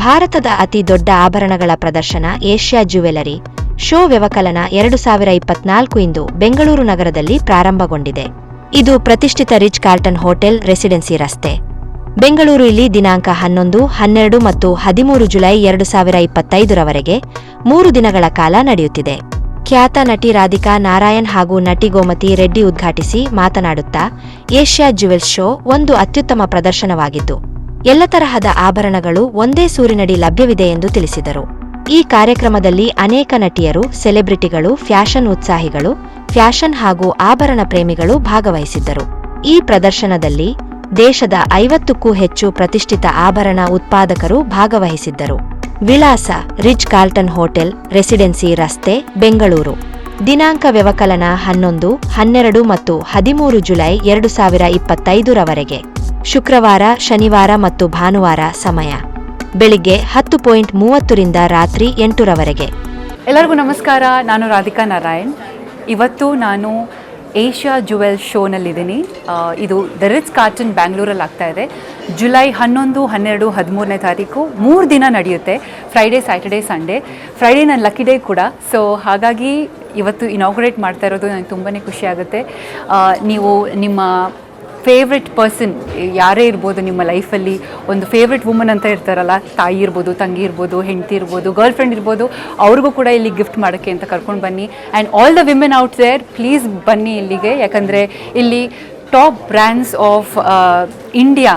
ಭಾರತದ ಅತಿ ದೊಡ್ಡ ಆಭರಣಗಳ ಪ್ರದರ್ಶನ ಏಷ್ಯಾ ಜ್ಯುವೆಲರಿ ಶೋ ವ್ಯವಕಲನ ಎರಡು ಸಾವಿರ ಇಪ್ಪತ್ನಾಲ್ಕು ಇಂದು ಬೆಂಗಳೂರು ನಗರದಲ್ಲಿ ಪ್ರಾರಂಭಗೊಂಡಿದೆ. ಇದು ಪ್ರತಿಷ್ಠಿತ ರಿಚ್ ಕಾರ್ಟನ್ ಹೋಟೆಲ್, ರೆಸಿಡೆನ್ಸಿ ರಸ್ತೆ. ಬೆಂಗಳೂರು ಇಲ್ಲಿ ದಿನಾಂಕ ಹನ್ನೊಂದು, ಹನ್ನೆರಡು ಮತ್ತು ಹದಿಮೂರು ಜುಲೈ ಎರಡು ಸಾವಿರ ಇಪ್ಪತ್ತೈದರವರೆಗೆ ಮೂರು ದಿನಗಳ ಕಾಲ ನಡೆಯುತ್ತಿದೆ. ಖ್ಯಾತ ನಟಿ ರಾಧಿಕಾ ನಾರಾಯಣ್ ಹಾಗೂ ನಟಿ ಗೋಮತಿ ರೆಡ್ಡಿ ಉದ್ಘಾಟಿಸಿ ಮಾತನಾಡುತ್ತಾ, ಏಷ್ಯಾ ಜ್ಯುವೆಲ್ಸ್ ಶೋ ಒಂದು ಅತ್ಯುತ್ತಮ ಪ್ರದರ್ಶನವಾಗಿದ್ದು ಎಲ್ಲ ತರಹದ ಆಭರಣಗಳು ಒಂದೇ ಸೂರಿನಡಿ ಲಭ್ಯವಿದೆ ಎಂದು ತಿಳಿಸಿದರು. ಈ ಕಾರ್ಯಕ್ರಮದಲ್ಲಿ ಅನೇಕ ನಟಿಯರು, ಸೆಲೆಬ್ರಿಟಿಗಳು, ಫ್ಯಾಷನ್ ಉತ್ಸಾಹಿಗಳು, ಫ್ಯಾಷನ್ ಹಾಗೂ ಆಭರಣ ಪ್ರೇಮಿಗಳು ಭಾಗವಹಿಸಿದ್ದರು. ಈ ಪ್ರದರ್ಶನದಲ್ಲಿ ದೇಶದ ಐವತ್ತಕ್ಕೂ ಹೆಚ್ಚು ಪ್ರತಿಷ್ಠಿತ ಆಭರಣ ಉತ್ಪಾದಕರು ಭಾಗವಹಿಸಿದ್ದರು. ವಿಳಾಸ, ರಿಚ್ ಕಾರ್ಲ್ಟನ್ ಹೋಟೆಲ್, ರೆಸಿಡೆನ್ಸಿ ರಸ್ತೆ, ಬೆಂಗಳೂರು. ದಿನಾಂಕ ವ್ಯವಕಲನ ಹನ್ನೊಂದು, ಹನ್ನೆರಡು ಮತ್ತು ಹದಿಮೂರು ಜುಲೈ ಎರಡು ಸಾವಿರ ಇಪ್ಪತ್ತೈದರವರೆಗೆ ಶುಕ್ರವಾರ, ಶನಿವಾರ ಮತ್ತು ಭಾನುವಾರ ಸಮಯ. ಬೆಳಿಗ್ಗೆ ಹತ್ತು ಪಾಯಿಂಟ್ ಮೂವತ್ತರಿಂದ ರಾತ್ರಿ ಎಂಟರವರೆಗೆ ಎಲ್ಲರಿಗೂ ನಮಸ್ಕಾರ, ನಾನು ರಾಧಿಕಾ ನಾರಾಯಣ್. ಇವತ್ತು ನಾನು ಏಷ್ಯಾ ಜುವೆಲ್ ಶೋನಲ್ಲಿದ್ದೀನಿ. ಇದು ದ ರಿಚ್ ಕಾರ್ಟನ್ ಬ್ಯಾಂಗ್ಳೂರಲ್ಲಿ ಆಗ್ತಾ ಇದೆ. ಜುಲೈ ಹನ್ನೊಂದು, ಹನ್ನೆರಡು, ಹದಿಮೂರನೇ ತಾರೀಕು, ಮೂರು ದಿನ ನಡೆಯುತ್ತೆ. ಫ್ರೈಡೇ ಸ್ಯಾಟರ್ಡೇ ಸಂಡೇ ಫ್ರೈಡೇ ನನ್ನ ಲಕ್ಕಿ ಡೇ ಕೂಡ. ಸೊ ಹಾಗಾಗಿ ಇವತ್ತು ಇನಾಗ್ರೇಟ್ ಮಾಡ್ತಾ ಇರೋದು ನನಗೆ ತುಂಬಾ ಖುಷಿ ಆಗುತ್ತೆ. ನೀವು ನಿಮ್ಮ ಫೇವ್ರೆಟ್ ಪರ್ಸನ್ ಯಾರೇ ಇರ್ಬೋದು ನಿಮ್ಮ ಲೈಫಲ್ಲಿ ಒಂದು ಫೇವ್ರೆಟ್ ವುಮನ್ ಅಂತ ಇರ್ತಾರಲ್ಲ, ತಾಯಿ ಇರ್ಬೋದು, ತಂಗಿ ಇರ್ಬೋದು, ಹೆಂಡತಿ ಇರ್ಬೋದು ಗರ್ಲ್ ಫ್ರೆಂಡ್ ಇರ್ಬೋದು, ಅವ್ರಿಗೂ ಕೂಡ ಇಲ್ಲಿ ಗಿಫ್ಟ್ ಮಾಡೋಕ್ಕೆ ಅಂತ ಕರ್ಕೊಂಡು ಬನ್ನಿ. And all the women out there please ಬನ್ನಿ ಇಲ್ಲಿಗೆ. ಯಾಕಂದರೆ ಇಲ್ಲಿ ಟಾಪ್ ಬ್ರ್ಯಾಂಡ್ಸ್ ಆಫ್ ಇಂಡಿಯಾ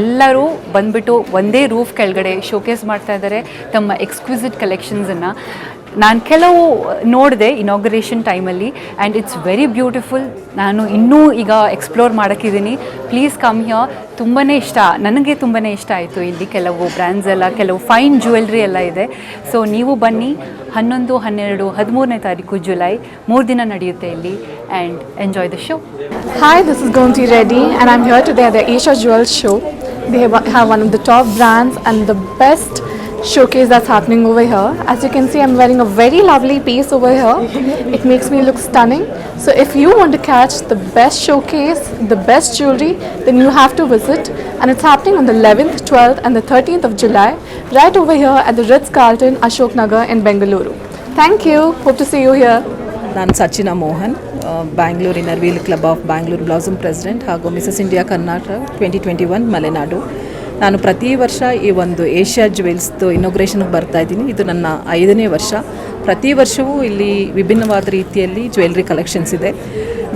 ಎಲ್ಲರೂ ಬಂದ್ಬಿಟ್ಟು ಒಂದೇ ರೂಫ್ ಕೆಳಗಡೆ ಶೋಕೇಸ್ ಮಾಡ್ತಾ ಇದ್ದಾರೆ ತಮ್ಮ ಎಕ್ಸ್ಕ್ವಿಸಿಟ್ ಕಲೆಕ್ಷನ್ಸನ್ನು ನಾನು ಕೆಲವು ನೋಡಿದೆ ಇನಾಗ್ರೇಷನ್ ಟೈಮಲ್ಲಿ ಆ್ಯಂಡ್ ಇಟ್ಸ್ ವೆರಿ ಬ್ಯೂಟಿಫುಲ್ ನಾನು ಇನ್ನೂ ಈಗ ಎಕ್ಸ್ಪ್ಲೋರ್ ಮಾಡೋಕ್ಕಿದ್ದೀನಿ. ಪ್ಲೀಸ್ ಕಮ್ ಹಿಯರ್ ತುಂಬಾ ಇಷ್ಟ. ನನಗೆ ತುಂಬಾ ಇಷ್ಟ ಆಯಿತು ಇಲ್ಲಿ ಕೆಲವು ಬ್ರ್ಯಾಂಡ್ಸ್ ಎಲ್ಲ, ಕೆಲವು ಫೈನ್ ಜ್ಯುವೆಲ್ರಿ ಎಲ್ಲ ಇದೆ. ಸೊ ನೀವು ಬನ್ನಿ. ಹನ್ನೊಂದು, ಹನ್ನೆರಡು, ಹದಿಮೂರನೇ ತಾರೀಕು ಜುಲೈ ಮೂರು ದಿನ ನಡೆಯುತ್ತೆ ಇಲ್ಲಿ. And enjoy the show hi this is Gonti Reddy and I'm here to at the Asia Jewels Show. They have one of the top brands and the best showcase that's happening over here. As you can see, I'm wearing a very lovely piece over here. It makes me look stunning. So, if you want to catch the best showcase, the best jewelry, then you have to visit. And it's happening on the 11th, 12th, and the 13th of July, right over here at the Ritz Carlton Ashok Nagar in Bengaluru. Thank you. Hope to see you here. ನಾನು Sachin Mohan ಬ್ಯಾಂಗ್ಳೂರಿನ wheel club of Bangalore blossom president ಹಾಗೂ Mrs India Karnataka twenty twenty one Malenadu ನಾನು ಪ್ರತಿ ವರ್ಷ ಈ ಒಂದು Asia ಜ್ಯುವೆಲ್ಸ್ದು ಇನೋಗ್ರೇಷನ್ಗೆ ಬರ್ತಾ ಇದ್ದೀನಿ. ಇದು ನನ್ನ ಐದನೇ ವರ್ಷ. ಪ್ರತಿ ವರ್ಷವೂ ಇಲ್ಲಿ ವಿಭಿನ್ನವಾದ ರೀತಿಯಲ್ಲಿ ಜ್ಯುವೆಲ್ರಿ ಕಲೆಕ್ಷನ್ಸ್ ಇದೆ.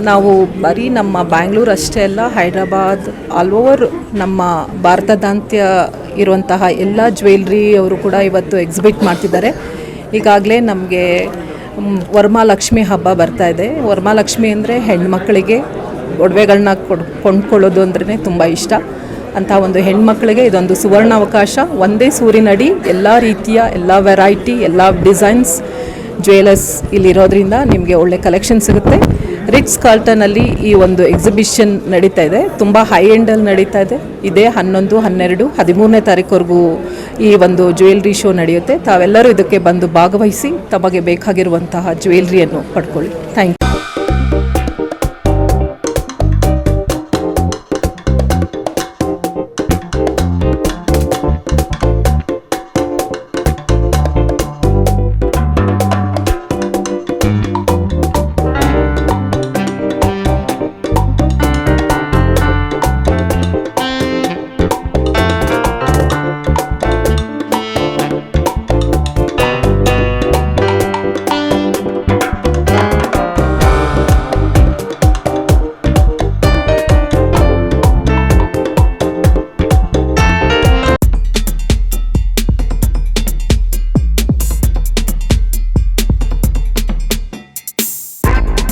ನಾವು ಬರೀ ನಮ್ಮ ಬ್ಯಾಂಗ್ಳೂರು ಅಷ್ಟೇ ಅಲ್ಲ, ಹೈದ್ರಾಬಾದ್ ಆಲ್ ಓವರ್ ನಮ್ಮ ಭಾರತದಾಂತ್ಯ ಇರುವಂತಹ ಎಲ್ಲ ಜ್ಯುವೆಲ್ರಿ ಅವರು ಕೂಡ ಇವತ್ತು ಎಕ್ಸಿಬಿಟ್ ಮಾಡ್ತಿದ್ದಾರೆ. ಈಗಾಗಲೇ ನಮಗೆ ಮ್, ವರಮಹಾಲಕ್ಷ್ಮಿ ಹಬ್ಬ ಬರ್ತಾ ಇದೆ. ವರ್ಮಾಲಕ್ಷ್ಮಿ ಅಂದರೆ ಹೆಣ್ಮಕ್ಳಿಗೆ ಒಡವೆಗಳನ್ನ ಕೊಡ್ ಕೊಂಡ್ಕೊಳ್ಳೋದು ಅಂದ್ರೆ ತುಂಬ ಇಷ್ಟ. ಅಂತ ಒಂದು ಹೆಣ್ಮಕ್ಳಿಗೆ ಇದೊಂದು ಸುವರ್ಣ ಅವಕಾಶ ಒಂದೇ ಸೂರಿನಡಿ ಎಲ್ಲ ರೀತಿಯ ಎಲ್ಲ ವೆರೈಟಿ ಎಲ್ಲ ಡಿಸೈನ್ಸ್ ಜ್ಯುವೆಲರ್ಸ್ ಇಲ್ಲಿರೋದ್ರಿಂದ ನಿಮಗೆ ಒಳ್ಳೆ ಕಲೆಕ್ಷನ್ ಸಿಗುತ್ತೆ. ರಿಟ್ಸ್ ಅಲ್ಲಿ ಈ ಒಂದು ಎಕ್ಸಿಬಿಷನ್ ನಡೀತಾ ಇದೆ. ತುಂಬ ಹೈ ಎಂಡಲ್ಲಿ ನಡೀತಾ ಇದೆ. ಇದೇ ಹನ್ನೊಂದು, ಹನ್ನೆರಡು, ಹದಿಮೂರನೇ ತಾರೀಕುವರೆಗೂ ಈ ಒಂದು ಜ್ಯುವೆಲ್ರಿ ಶೋ ನಡೆಯುತ್ತೆ. ತಾವೆಲ್ಲರೂ ಇದಕ್ಕೆ ಬಂದು ಭಾಗವಹಿಸಿ ತಮಗೆ ಬೇಕಾಗಿರುವಂತಹ ಜ್ಯುವೆಲ್ರಿಯನ್ನು ಪಡ್ಕೊಳ್ಳಿ. Thank you